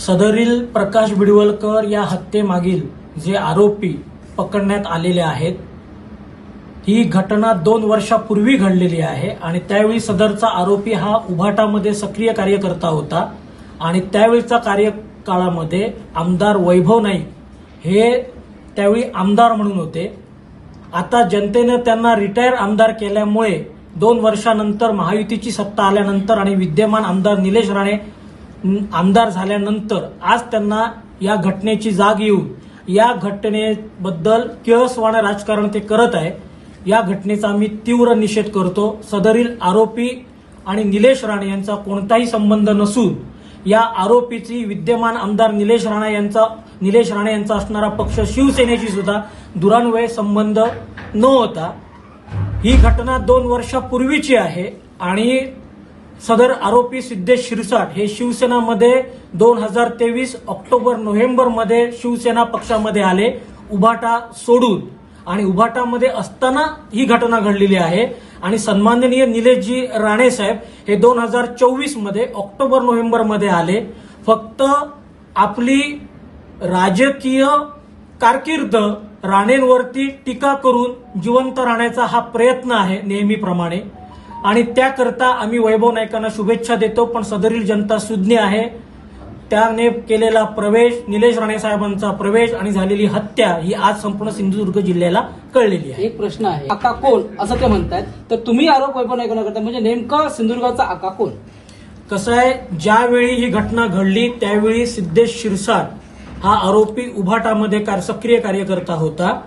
सदरील प्रकाश बिडवलकर या हत्येमागील जे आरोपी पकडण्यात आलेले आहेत ही घटना दोन वर्षापूर्वी घडलेली आहे आणि त्यावेळी सदरचा आरोपी हा उभाटामध्ये सक्रिय कार्यकर्ता होता आणि त्यावेळीच्या कार्यकाळामध्ये आमदार वैभव नाईक हे त्यावेळी आमदार म्हणून होते. आता जनतेनं त्यांना रिटायर आमदार केल्यामुळे दोन वर्षानंतर महायुतीची सत्ता आल्यानंतर आणि विद्यमान आमदार निलेश राणे आमदार झाल्यानंतर आज त्यांना या घटनेची जाग येऊन या घटनेबद्दल किळसवाणं राजकारण ते करत आहे. या घटनेचा आम्ही तीव्र निषेध करतो. सदरील आरोपी आणि निलेश राणे यांचा कोणताही संबंध नसून या आरोपीची विद्यमान आमदार निलेश राणे यांचा निलेश राणे यांचा असणारा पक्ष शिवसेनेशी सुद्धा दुरान्वये संबंध न होता. ही घटना दोन वर्षापूर्वीची आहे आणि सदर आरोपी सिद्धेश शिरसाट हे शिवसेनामध्ये दोन हजार तेवीस ऑक्टोबर नोव्हेंबरमध्ये शिवसेना पक्षामध्ये आले उभाटा सोडून. आणि उभाटामध्ये असताना ही घटना घडलेली आहे. आणि सन्माननीय निलेशजी राणे साहेब हे दोन हजार चोवीसमध्ये ऑक्टोबर नोव्हेंबरमध्ये आले. फक्त आपली राजकीय कारकीर्द राणेंवरती टीका करून जिवंत राहण्याचा हा प्रयत्न आहे नेहमीप्रमाणे. आणि त्याकरता आम्ही वैभव नाईकांना शुभेच्छा देतो पण सदरील जनता सुज्ञ आहे. त्याने केलेला प्रवेश निलेश राणे साहेबांचा प्रवेश आणि झालेली हत्या ही आज संपूर्ण सिंधुदुर्ग जिल्ह्याला कळलेली आहे. एक प्रश्न आहे आका कोण? असं ते म्हणतायत. तर तुम्ही आरोप वैभव नाईकांना करता म्हणजे नेमकं सिंधुदुर्गाचा आका कोण? कसं आहे ज्यावेळी ही घटना घडली त्यावेळी सिद्धेश शिरसाट हा आरोपी उभाटामध्ये कार- सक्रिय कार्यकर्ता होता.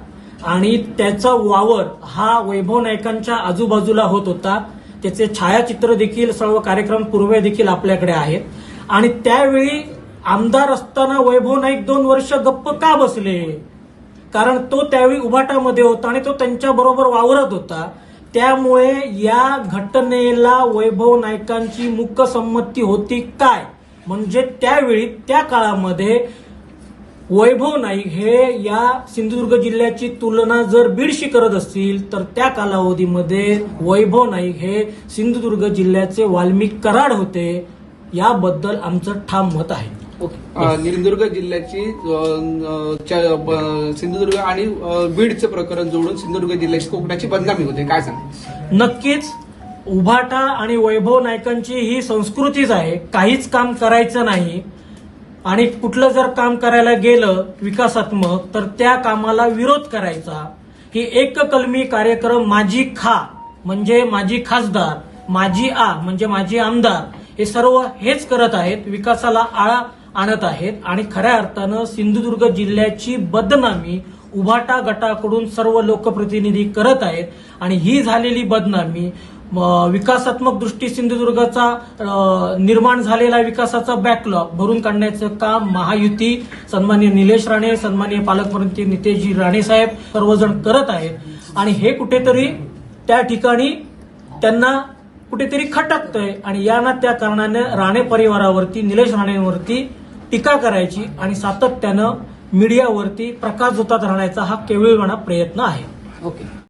आणि त्याचा वावर हा वैभव नाईकांच्या आजूबाजूला होत होता. त्याचे छायाचित्र देखील सर्व कार्यक्रम पूर्वे देखील आपल्याकडे आहेत. आणि त्यावेळी आमदार असताना वैभव नाईक दोन वर्ष गप्प का बसले? कारण तो त्यावेळी उभाटामध्ये होता आणि तो त्यांच्या बरोबर वावरत होता. त्यामुळे या घटनेला वैभव नाईकांची मुकसंमती होती काय? म्हणजे त्यावेळी त्या काळामध्ये वैभव नाईक हे या सिंधुदुर्ग जिल्ह्याची तुलना जर बीडशी करत असतील तर त्या कालावधीमध्ये वैभव नाईक हे सिंधुदुर्ग जिल्ह्याचे वाल्मिक कराड होते याबद्दल आमचं ठाम मत आहे. सिंधुदुर्ग जिल्ह्याची सिंधुदुर्ग आणि बीडचं प्रकरण जोडून सिंधुदुर्ग जिल्ह्याची कोकणाची बदनामी होते. काय सांग नक्कीच उभाटा आणि वैभव नायकांची ही संस्कृतीच आहे. काहीच काम करायचं नाही. आणि कुठलं जर काम करायला गेलं विकासात्मक तर त्या कामाला विरोध करायचा. ही एक कलमी कार्यक्रम माझी खा म्हणजे माझी खासदार माझी आ म्हणजे माझी आमदार हे सर्व हेच करत आहेत विकासाला आळा आणत आहेत. आणि खऱ्या अर्थानं सिंधुदुर्ग जिल्ह्याची बदनामी उभाटा गटाकडून सर्व लोकप्रतिनिधी करत आहेत. आणि ही झालेली बदनामी विकासात्मक दृष्टी सिंधुदुर्गाचा निर्माण झालेला विकासाचा बॅकलॉग भरून काढण्याचं काम महायुती सन्मान्य निलेश राणे सन्मान्य पालकमंत्री नितेशजी राणे साहेब सर्वजण करत आहेत. आणि हे कुठेतरी त्या ठिकाणी त्यांना कुठेतरी खटकतंय आणि यांना त्या कारणाने राणे परिवारावरती निलेश राणेंवरती टीका करायची आणि सातत्यानं मीडियावरती प्रकाश जोतात राहण्याचा हा केवळपणा प्रयत्न आहे. ओके.